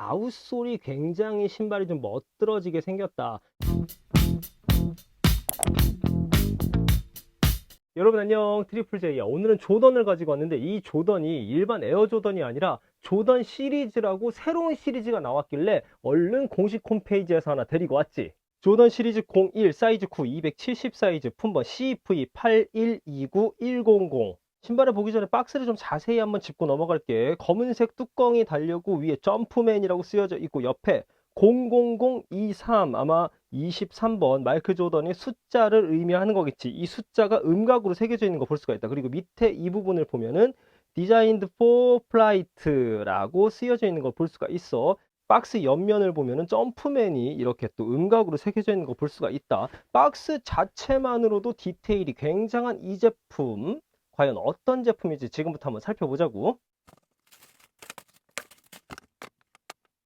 아웃솔이 굉장히 신발이 좀 멋들어지게 생겼다. 여러분 안녕. 트리플 J야. 오늘은 조던을 가지고 왔는데 이 조던이 일반 에어 조던이 아니라 조던 시리즈라고 새로운 시리즈가 나왔길래 얼른 공식 홈페이지에서 하나 데리고 왔지. 조던 시리즈 01 사이즈 9 270 사이즈 품번 CFE 8129100 신발을 보기 전에 박스를 좀 자세히 한번 짚고 넘어갈게 검은색 뚜껑이 달려고 위에 점프맨이라고 쓰여져 있고 옆에 00023 아마 23번 마이클 조던의 숫자를 의미하는 거겠지. 이 숫자가 음각으로 새겨져 있는 거 볼 수가 있다. 그리고 밑에 이 부분을 보면은 Designed for Flight라고 쓰여져 있는 걸 볼 수가 있어. 박스 옆면을 보면은 점프맨이 이렇게 또 음각으로 새겨져 있는 거 볼 수가 있다. 박스 자체만으로도 디테일이 굉장한 이 제품. 과연 어떤 제품인지 지금부터 한번 살펴보자고.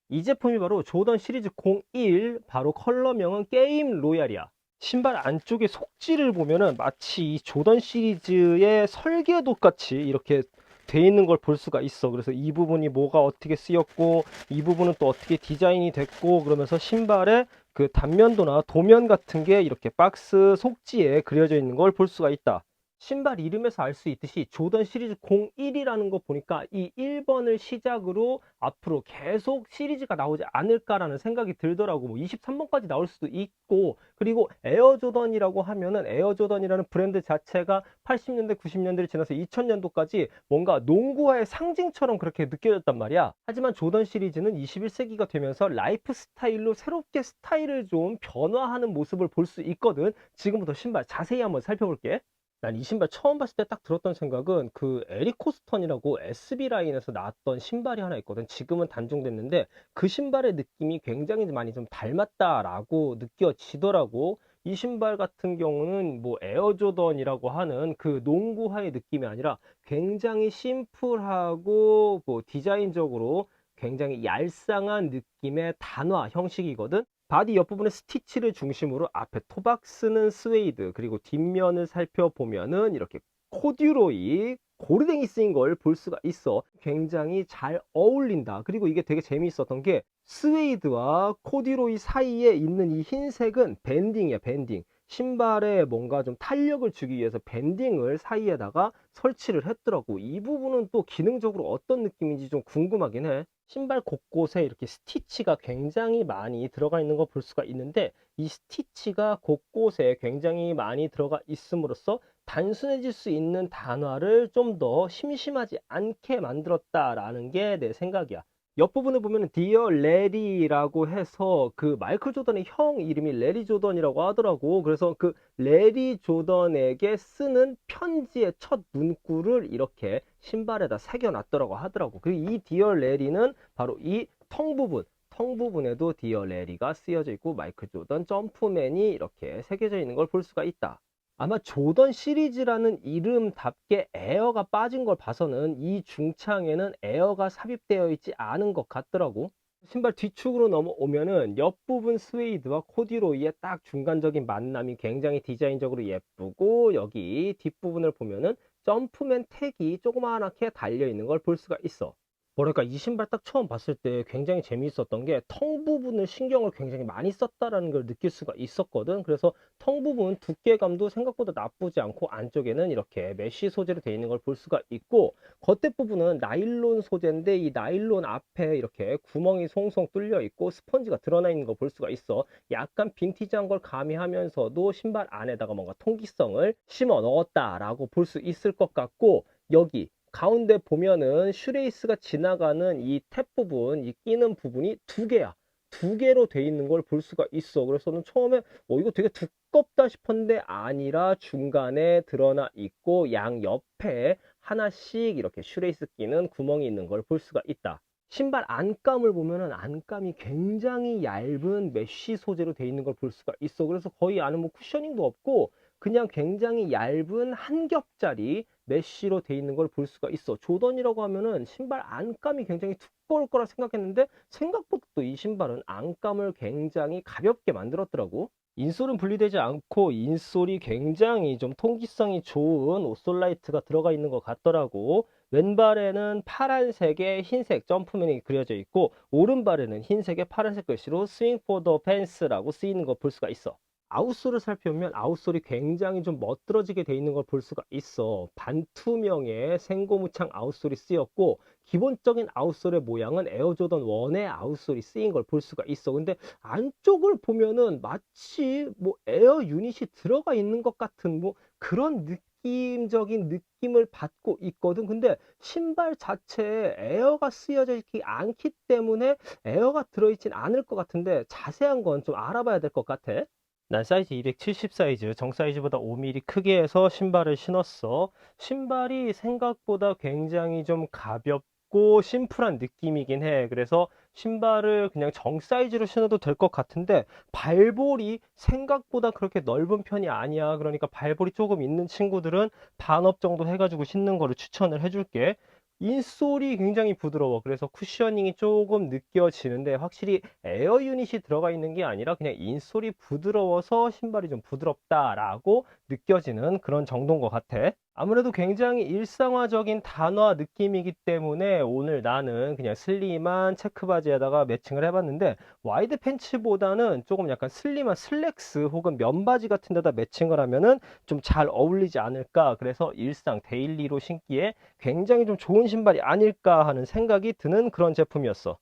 이 제품이 바로 조던 시리즈 01 바로 컬러명은 게임 로얄이야. 신발 안쪽에 속지를 보면은 마치 이 조던 시리즈의 설계도 같이 이렇게 돼 있는 걸 볼 수가 있어. 그래서 이 부분이 뭐가 어떻게 쓰였고 이 부분은 또 어떻게 디자인이 됐고 그러면서 신발의 그 단면도나 도면 같은 게 이렇게 박스 속지에 그려져 있는 걸 볼 수가 있다 신발 이름에서 알 수 있듯이 조던 시리즈 01이라는 거 보니까 이 1번을 시작으로 앞으로 계속 시리즈가 나오지 않을까라는 생각이 들더라고. 뭐 23번까지 나올 수도 있고 그리고 에어 조던이라고 하면은 에어 조던이라는 브랜드 자체가 80년대 90년대를 지나서 2000년도까지 뭔가 농구화의 상징처럼 그렇게 느껴졌단 말이야. 하지만 조던 시리즈는 21세기가 되면서 라이프 스타일로 새롭게 스타일을 좀 변화하는 모습을 볼 수 있거든. 지금부터 신발 자세히 한번 살펴볼게. 난 이 신발 처음 봤을 때 딱 들었던 생각은 그 에릭 코스턴이라고 SB 라인에서 나왔던 신발이 하나 있거든. 지금은 단종됐는데 그 신발의 느낌이 굉장히 많이 좀 닮았다라고 느껴지더라고. 이 신발 같은 경우는 뭐 에어조던이라고 하는 그 농구화의 느낌이 아니라 굉장히 심플하고 뭐 디자인적으로 굉장히 얄쌍한 느낌의 단화 형식이거든. 바디 옆부분에 스티치를 중심으로 앞에 토박스는 스웨이드 그리고 뒷면을 살펴보면은 이렇게 코듀로이 고르댕이 쓰인 걸 볼 수가 있어. 굉장히 잘 어울린다. 그리고 이게 되게 재미있었던 게 스웨이드와 코듀로이 사이에 있는 이 흰색은 밴딩이야 밴딩. 신발에 뭔가 좀 탄력을 주기 위해서 밴딩을 사이에다가 설치를 했더라고. 이 부분은 또 기능적으로 어떤 느낌인지 좀 궁금하긴 해 신발 곳곳에 이렇게 스티치가 굉장히 많이 들어가 있는 거 볼 수가 있는데 이 스티치가 곳곳에 굉장히 많이 들어가 있음으로써 단순해질 수 있는 단화를 좀 더 심심하지 않게 만들었다라는 게 내 생각이야. 옆부분을 보면 디어 레리라고 해서 그 마이클 조던의 형 이름이 레리 조던이라고 하더라고. 그래서 그 레리 조던에게 쓰는 편지의 첫 문구를 이렇게 신발에다 새겨 놨더라고 하더라고. 그리고 이 디어 레리는 바로 이 텅 부분, 텅 부분에도 디어 레리가 쓰여져 있고 마이클 조던 점프맨이 이렇게 새겨져 있는 걸 볼 수가 있다. 아마 조던 시리즈라는 이름답게 에어가 빠진 걸 봐서는 이 중창에는 에어가 삽입되어 있지 않은 것 같더라고. 신발 뒤축으로 넘어오면은 옆부분 스웨이드와 코디로이의 딱 중간적인 만남이 굉장히 디자인적으로 예쁘고 여기 뒷부분을 보면은 점프맨 택이 조그마하게 달려 있는 걸 볼 수가 있어. 뭐랄까 이 신발 딱 처음 봤을 때 굉장히 재미있었던 게 텅 부분을 신경을 굉장히 많이 썼다라는 걸 느낄 수가 있었거든. 그래서 텅 부분 두께감도 생각보다 나쁘지 않고 안쪽에는 이렇게 메쉬 소재로 되어 있는 걸 볼 수가 있고 겉에 부분은 나일론 소재인데 이 나일론 앞에 이렇게 구멍이 송송 뚫려 있고 스펀지가 드러나 있는 걸 볼 수가 있어. 약간 빈티지한 걸 가미하면서도 신발 안에다가 뭔가 통기성을 심어 넣었다라고 볼 수 있을 것 같고 여기 가운데 보면은 슈레이스가 지나가는 이 탭 부분, 이 끼는 부분이 두 개야. 두 개로 돼 있는 걸 볼 수가 있어. 그래서 는 처음에 어 이거 되게 두껍다 싶었는데 아니라 중간에 드러나 있고 양 옆에 하나씩 이렇게 슈레이스 끼는 구멍이 있는 걸 볼 수가 있다. 신발 안감을 보면은 안감이 굉장히 얇은 메쉬 소재로 돼 있는 걸 볼 수가 있어. 그래서 거의 안에 뭐 쿠셔닝도 없고 그냥 굉장히 얇은 한 겹짜리 메쉬로 돼 있는 걸 볼 수가 있어. 조던이라고 하면은 신발 안감이 굉장히 두꺼울 거라 생각했는데 생각보다 또 이 신발은 안감을 굉장히 가볍게 만들었더라고. 인솔은 분리되지 않고 인솔이 굉장히 좀 통기성이 좋은 옷솔라이트가 들어가 있는 것 같더라고. 왼발에는 파란색에 흰색 점프맨이 그려져 있고 오른발에는 흰색에 파란색 글씨로 스윙 포더 펜스라고 쓰이는 거 볼 수가 있어. 아웃솔을 살펴보면 아웃솔이 굉장히 좀 멋들어지게 돼 있는 걸 볼 수가 있어. 반투명의 생고무창 아웃솔이 쓰였고 기본적인 아웃솔의 모양은 에어조던 1의 아웃솔이 쓰인 걸 볼 수가 있어. 근데 안쪽을 보면은 마치 뭐 에어 유닛이 들어가 있는 것 같은 뭐 그런 느낌적인 느낌을 받고 있거든. 근데 신발 자체에 에어가 쓰여져 있지 않기 때문에 에어가 들어있진 않을 것 같은데 자세한 건 좀 알아봐야 될 것 같아. 난 사이즈 270 사이즈, 정 사이즈보다 5mm 크게 해서 신발을 신었어. 신발이 생각보다 굉장히 좀 가볍고 심플한 느낌이긴 해. 그래서 신발을 그냥 정 사이즈로 신어도 될 것 같은데 발볼이 생각보다 그렇게 넓은 편이 아니야. 그러니까 발볼이 조금 있는 친구들은 반업 정도 해가지고 신는 거를 추천을 해줄게. 인솔이 굉장히 부드러워. 그래서 쿠셔닝이 조금 느껴지는데 확실히 에어 유닛이 들어가 있는 게 아니라 그냥 인솔이 부드러워서 신발이 좀 부드럽다라고 느껴지는 그런 정도인 것 같아. 아무래도 굉장히 일상화적인 단화 느낌이기 때문에 오늘 나는 그냥 슬림한 체크 바지에다가 매칭을 해봤는데 와이드 팬츠보다는 조금 약간 슬림한 슬랙스 혹은 면바지 같은 데다 매칭을 하면은 좀 잘 어울리지 않을까. 그래서 일상 데일리로 신기에 굉장히 좀 좋은 신발이 아닐까 하는 생각이 드는 그런 제품이었어.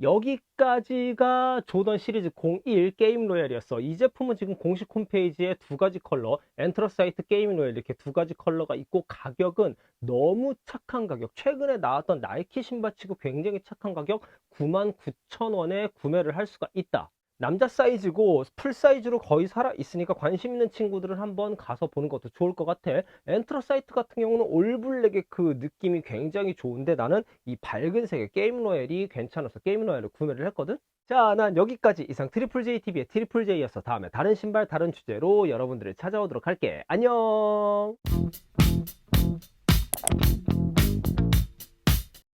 여기까지가 조던 시리즈 01 게임 로얄이었어. 이 제품은 지금 공식 홈페이지에 두 가지 컬러, 엔트러사이트 게임 로얄 이렇게 두 가지 컬러가 있고 가격은 너무 착한 가격. 최근에 나왔던 나이키 신발 치고 굉장히 착한 가격 99,000원에 구매를 할 수가 있다. 남자 사이즈고 풀 사이즈로 거의 살아 있으니까 관심 있는 친구들은 한번 가서 보는 것도 좋을 것 같아. 엔트러사이트 같은 경우는 올블랙의 그 느낌이 굉장히 좋은데 나는 이 밝은 색의 게임 로얄이 괜찮아서 게임 로얄을 구매를 했거든. 자, 난 여기까지 이상 트리플 J TV의 트리플 J였어. 다음에 다른 신발 다른 주제로 여러분들을 찾아오도록 할게. 안녕.